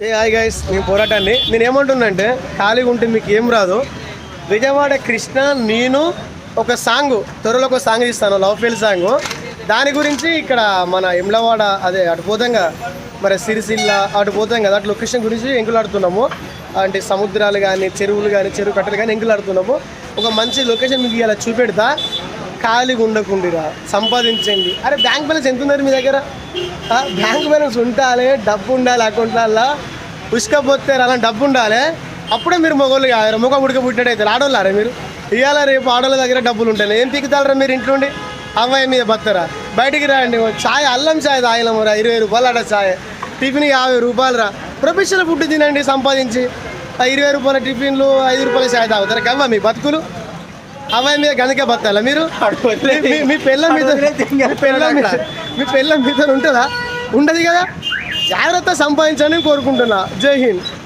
ఏ hi guys నేను పోరాటాన్ని నేను ఏమంటుందంటే ఖాళీగా ఉంటే మీకు ఏం రాదు. విజయవాడ కృష్ణ నేను ఒక సాంగ్ త్వరలో ఒక సాంగ్ ఇస్తాను లవ్ ఫెయిల్ సాంగ్. దాని గురించి ఇక్కడ మన ఎమ్లవాడ అదే అటు పోతంగా మరి సిరిసిల్ల అటు పోతాం కదా అటు లొకేషన్ గురించి ఎంకులాడుతున్నాము అంటే సముద్రాలు కానీ చెరువులు కానీ చెరువు కట్టలు కానీ ఎంకులాడుతున్నాము ఒక మంచి లొకేషన్ మీకు ఇలా చూపెడతా. ఖాళీగా ఉండకుండిరా సంపాదించండి. అరే బ్యాంక్ బ్యాలెన్స్ ఎంత ఉన్నారు మీ దగ్గర? బ్యాంక్ బ్యాలెన్స్ ఉండాలి డబ్బు ఉండాలి అకౌంట్లల్లో. ఉసుకపోతే అలా డబ్బు ఉండాలి. అప్పుడే మీరు మొగోళ్ళు కాదు మొగ ఉడక పుట్టినట్టయితే ఆడోళ్ళారా మీరు? ఇవాళ రేపు ఆడోళ్ళ దగ్గర డబ్బులు ఉంటాయి. ఏం పీకుతారా మీరు ఇంట్లో ఉండి అమ్మాయి మీద బతారా బయటికి రాండి ఛాయ్ అల్లం ఛాయ్ తాగినామురా ఇరవై రూపాయలు అట ఛాయ్ టిఫిన్ యాభై రూపాయలు రా. ప్రొఫెషనల్ ఫుడ్ తినండి సంపాదించి. ఇరవై రూపాయల టిఫిన్లు ఐదు రూపాయల ఛాయ్ తాగుతారు? కవ్వ మీ బతుకులు? అమ్మాయి మీద గనకే బతాలా మీరు? మీ- పిల్ల మీద మీ పిల్ల మీద మీ పిల్ల మీద ఉంటుందా? ఉండదు కదా? జాగ్రత్త సంపాదించాలని కోరుకుంటున్నా. జై హింద్.